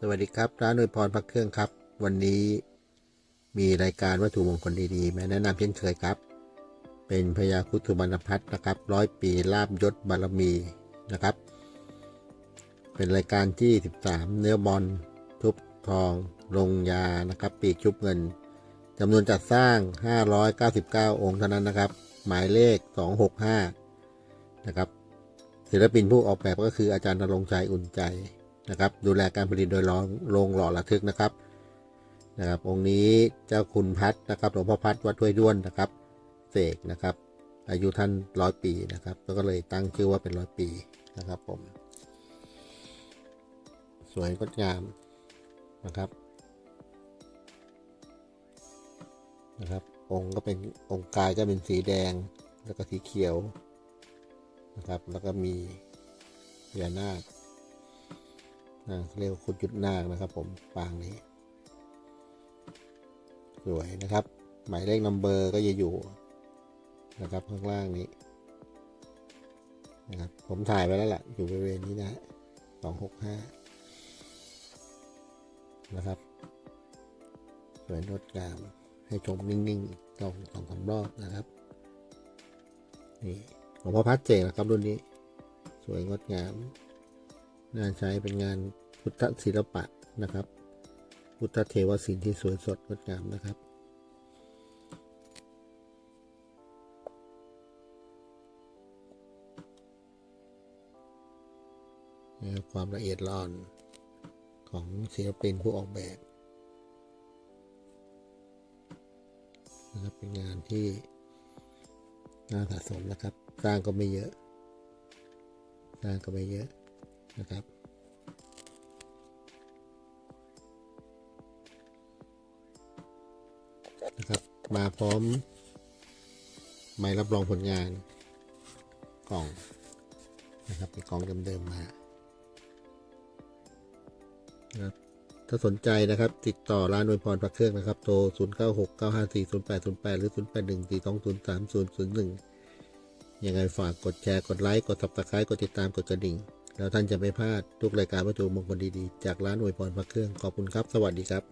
สวัสดีครับ ร้านอวยพรพระเครื่องครับ วันนี้มีรายการวัตถุมงคลดีๆมาแนะนำเช่นเคยครับ เป็นพญาคุตุบรรณพัฒน์นะครับร้อยปีลาบยศบารมีนะครับ เป็นรายการที่ 13 เนื้อบอลทุบทอง ลงยานะครับ ปีกชุบเงินจำนวนจัดสร้าง 599 องค์เท่านั้นนะครับ หมายเลข 265 นะครับ ศิลปินผู้ออกแบบก็คืออาจารย์นรงค์ใจอุ่นใจ นะครับ ดูแลการผลิตโดยรองโรงหล่อระทึกนะครับนะครับ องค์นี้เจ้าคุณพัดนะครับหลวงพ่อพัดวัดถ้วยด้วนนะครับเสกนะครับ อายุท่านร้อยปีนะครับก็เลยตั้งชื่อว่าเป็นร้อยปีนะครับผม สวยงดงามนะครับนะครับ องค์ก็เป็นองค์กายก็เป็นสีแดงแล้วก็สีเขียวนะครับ แล้วก็มีพญานาค นะเรียกว่าคุดยุดนาคนะครับ ผมปางนี้ สวยนะครับ หมายเลขนัมเบอร์ก็จะอยู่นะครับข้างล่างนี้นะครับผมถ่ายไว้แล้วล่ะอยู่บริเวณนี้นะสองหกห้านะครับสวยงดงามให้ชมนิ่งๆสองสองสามรอบนะครับ นี่หลวงพ่อพัดเจกนะครับรุ่นนี้ สวยงดงาม น่าใช้เป็นงานพุทธศิลปะนะครับ พุทธเทวศิลป์ที่สวยสดงดงามนะครับความละเอียดอ่อนของศิลปินผู้ออกแบบนะครับเป็นงานที่น่าสะสมนะครับสร้างก็ไม่เยอะสร้างก็ไม่เยอะ นะครับ นะครับ มาพร้อมใบรับรองผลงานกล่องนะครับเป็นกล่องเดิมๆมานะครับถ้าสนใจนะครับ ติดต่อร้านอวยพรพระเครื่องนะครับ โทร 0 9 6 9 5 4 0 8 0 8 หรือ 0 8 1 4 2 0 3 0 0 1ยังไงฝากกดแชร์ กดไลค์ กด subscribe กดติดตาม กดกระดิ่ง แล้วท่านจะไม่พลาดทุกรายการวัตถุมงคลดีๆ จากร้านอวยพรพระเครื่องขอบคุณครับ สวัสดีครับ